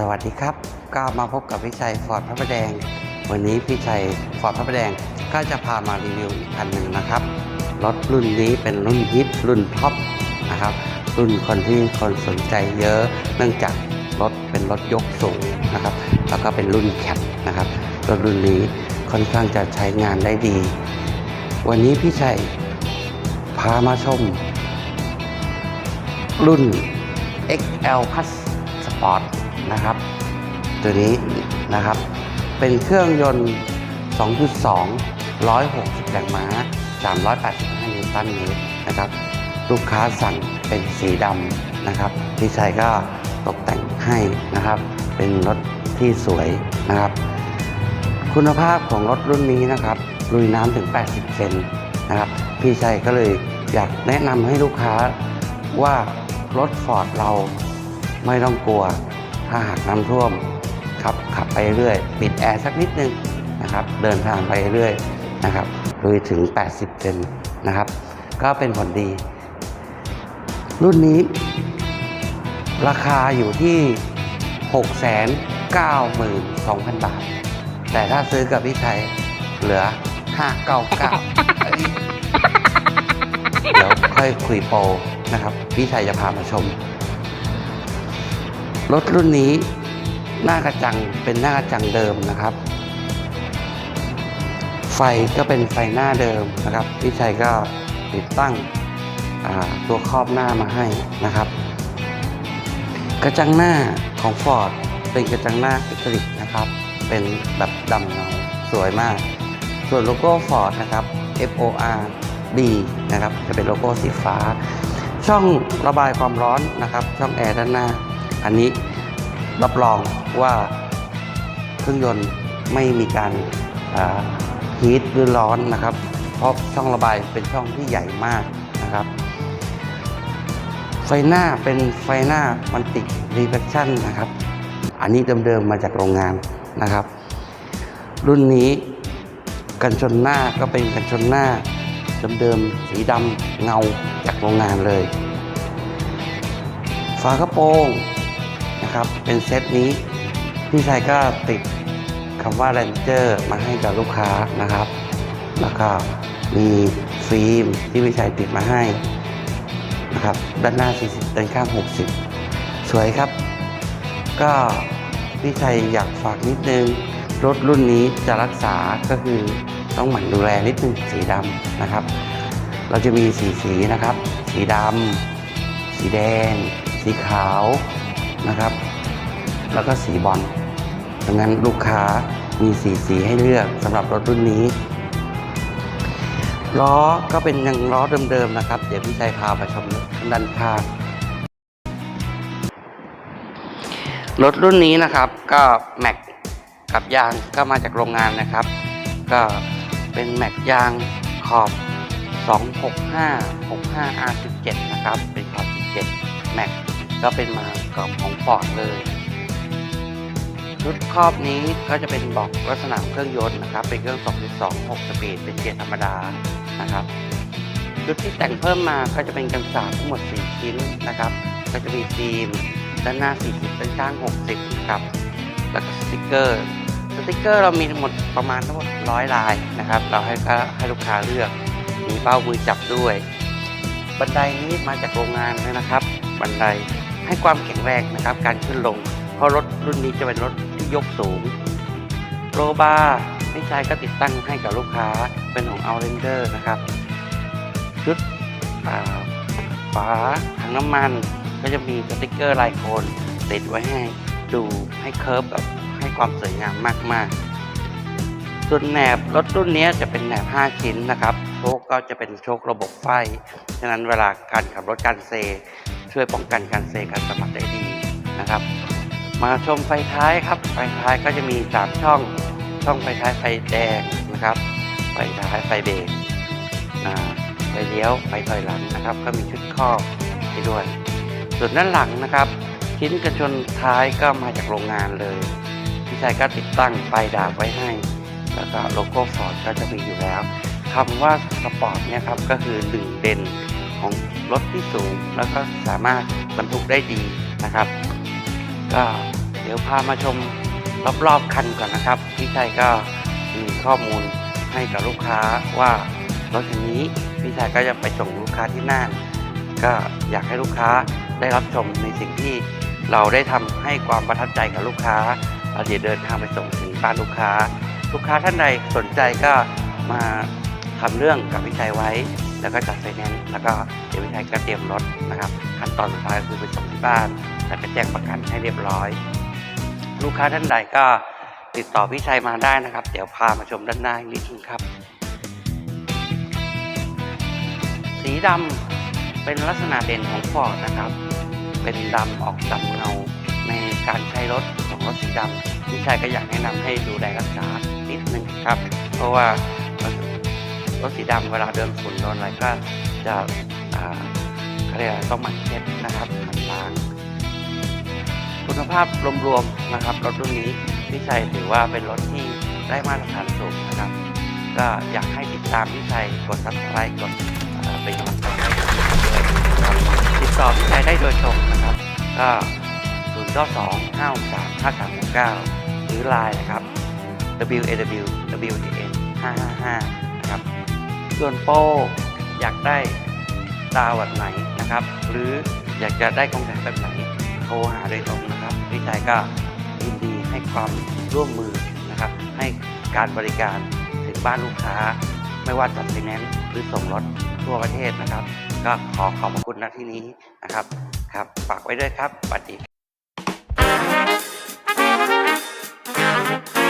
สวัสดีครับ ก็มาพบกับพี่ชัยฟอร์ดพระประแดง วันนี้พี่ชัยฟอร์ดพระประแดงก็จะพามารีวิวอีกคันหนึ่งนะครับ รถรุ่นนี้เป็นรุ่นฮิตรุ่นท็อปนะครับ รุ่นคนที่คนสนใจเยอะ เนื่องจากรถเป็นรถยกสูงนะครับ แล้วก็เป็นรุ่นแคปนะครับ รถรุ่นนี้ค่อนข้างจะใช้งานได้ดี วันนี้พี่ชัยพามาชม รุ่น XL Plus Sport นะครับ ตัวนี้นะครับ เป็นเครื่องยนต์ 2.2 160แรงม้า 385 นิวตันเมตรนะครับ ลูกค้าสั่งเป็นสีดำนะครับ พี่ชัยก็ตกแต่งให้นะครับ เป็นรถที่สวยนะครับ คุณภาพของรถรุ่นนี้นะครับลุยน้ำถึง 80 เซนนะครับ พี่ชัยก็เลยอยากแนะนำให้ลูกค้าว่ารถฟอร์ดเราไม่ต้องกลัว ถ้าหากน้ำท่วมขับขับไปเรื่อย ปิดแอร์สักนิดนึงนะครับเดินทางไปเรื่อยนะครับลุยถึง 80 เซนนะครับ ก็เป็นผลดี รุ่นนี้ ราคาอยู่ที่ 692,000 บาท แต่ถ้าซื้อกับพี่ชัยเหลือ 599 เดี๋ยวค่อยคุยโปรนะครับ พี่ชัยจะพามาชม รถรุ่นนี้หน้ากระจังเป็นหน้ากระจังเดิมนะครับ ไฟก็เป็นไฟหน้าเดิมนะครับพี่ชัยก็ติดตั้งตัวครอบหน้ามาให้นะครับ กระจังหน้าของ Ford เป็นกระจังหน้าเอกลิกนะครับ เป็นแบบดำเงาสวยมาก ส่วนโลโก้ Ford นะครับ F O R D นะครับ จะเป็นโลโก้สีฟ้า ช่องระบายความร้อนนะครับ ช่องแอร์ด้านหน้า อันนี้รับรองว่าเครื่องยนต์ไม่มีการฮีทหรือร้อนนะครับ เพราะช่องระบายเป็นช่องที่ใหญ่มากนะครับ ไฟหน้าเป็นไฟหน้ามันติดรีเฟ c ชั่นนะครับ อันนี้เดิมๆมาจากโรงงานนะครับ รุ่นนี้กันชนหน้าก็เป็นกันชนหน้าเดิมๆสีดำเงาจากโรงงานเลย ฝากระโปรง นะครับเป็นเซตนี้พี่ชายก็ติดคำว่า Ranger มาให้กับลูกค้านะครับ แล้วก็มีฟิล์มที่พี่ชายติดมาให้นะครับด้านหน้า 40ด้านข้าง 60 สวยครับ ก็พี่ชัยอยากฝากนิดนึง รถรุ่นนี้จะรักษาก็คือต้องหมั่นดูแลนิดนึงสีดำนะครับ เราจะมีสีสีนะครับ สีดำสีแดง สีขาว นะครับ แล้วก็สีบอลดังนั้นลูกค้ามีสีสีให้เลือกสำหรับรถรุ่นนี้ ล้อก็เป็นยังล้อเดิมๆนะครับ เดี๋ยวพี่ชัยพาไปชมด้านข้างรถรุ่นนี้นะครับก็แม็กกับยางก็มาจากโรงงานนะครับ ก็เป็นแม็กยางขอบ 265 65 R17 นะครับ เป็นขอบ 17 แม็ก ก็เป็นมากับของฟอร์ดเลย ชุดครอบนี้ก็จะเป็นบอกลักษณะเครื่องยนต์นะครับ เป็นเครื่อง 2.2 6 สปีด เป็นเกียร์ธรรมดานะครับ ชุดที่แต่งเพิ่มมาก็จะเป็นกันศาสทั้งหมด 4 ชิ้นนะครับ ก็จะมีฟิล์มด้านหน้า 40 ด้านข้าง 60นะครับ แล้วก็สติกเกอร์ สติกเกอร์เรามีทั้งหมดประมาณทั้งหมดร้อยลายนะครับ เราให้ให้ลูกค้าเลือก มีเป้ามือจับด้วย บันไดนี้มาจากโรงงานเลยนะครับ บันได ให้ความแข็งแรงนะครับ การขึ้นลง เพราะรถรุ่นนี้จะเป็นรถที่ยกสูง โรบาร์พี่ชายก็ติดตั้งให้กับลูกค้าเป็นของ Outlander นะครับชุดฝาถังน้ำมัน ก็จะมีสติกเกอร์ลายโคนติดไว้ให้ดูให้เคิร์ฟแบบให้ความสวยงามมากๆส่วนแหนบรถรุ่นนี้จะเป็นแหนบ 5 ชิ้นนะครับ ชคก็จะเป็นโชคระบบไฟ ฉะนั้นเวลาการขับรถการเซ ช่วยป้องกันการเซการสะบัดได้ดีนะครับ มาชมไฟท้ายครับ ไฟท้ายก็จะมี3ช่อง ช่องไฟท้ายไฟแดงนะครับ ไฟท้ายไฟเบรกไฟเลี้ยว ไฟถอยหลังนะครับ ก็มีชุดครอบให้ด้วย ส่วนด้านหลังนะครับ ชิ้นกันชนท้ายก็มาจากโรงงานเลย พี่ชายก็ติดตั้งไฟดาบไว้ให้ แล้วก็โลโก้ฟอร์ดก็จะมีอยู่แล้ว คำว่าสปอร์ตเนี่ยครับก็คือหนึ่งเด่นของรถที่สูง แล้วก็สามารถบรรทุกได้ดีนะครับ ก็เดี๋ยวพามาชมรอบๆคันก่อนนะครับ พี่ชัยก็มีข้อมูลให้กับลูกค้าว่ารถคันนี้พี่ชัยก็จะไปส่งลูกค้าที่น่านก็อยากให้ลูกค้าได้รับชมในสิ่งที่เราได้ทำให้ความประทับใจกับลูกค้าเราเดี๋ยวเดินทางไปส่งถึงบ้านลูกค้า ลูกค้าท่านใดสนใจก็มา ทำเรื่องกับพี่ชัยไว้ แล้วก็จัดไฟแนนซ์แล้วก็เดี๋ยวพี่ชัยก็เตรียมรถนะครับขั้นตอนสุดท้ายก็คือไปส่งที่บ้าน แล้วก็แจ้งประกันให้เรียบร้อย ลูกค้าท่านใดก็ติดต่อพี่ชัยมาได้นะครับ เดี๋ยวพามาชมด้านหน้าอีกนิดนึงครับ สีดำเป็นลักษณะเด่นของฟอร์ดนะครับ เป็นดำออกดำเงาในการใช้รถของรถสีดำพี่ชายก็อยากแนะนำให้ดูแลรักษานิดนึงครับ เพราะว่า รถสีดำเวลาเดินฝุ่นโดนอะไรก็จะอ่าเขาเรียกต้องหมั่นเช็ดนะครับหมั่นล้าง คุณภาพรวมๆนะครับรถรุ่นนี้พี่ชัยถือว่าเป็นรถที่ได้มาตรฐานสูงนะครับ ก็อยากให้ติดตามพี่ชัยกด subscribe กดเอ่อเป็นกำลังใจให้กับพี่ชัยด้วยนะครับติดต่อพี่ชัยได้โดยตรงนะครับก็0 9 2 5 6 3 5 3 6 9หรือ Line นะครับ w a w w d n 555นะครับ ส่วนโปรอยากได้ตาวัดไหนนะครับ หรืออยากจะได้กองแสงแบบไหนโทรหาโดยตรงนะครับพี่ชายก็ยินดีให้ความร่วมมือนะครับ ให้การบริการถึงบ้านลูกค้า ไม่ว่าจัดไฟแนนซ์หรือส่งรถทั่วประเทศนะครับ ก็ขอขอบพระคุณณที่นี้นะครับครับฝากไว้ด้วยครับสวัสดี Thank you.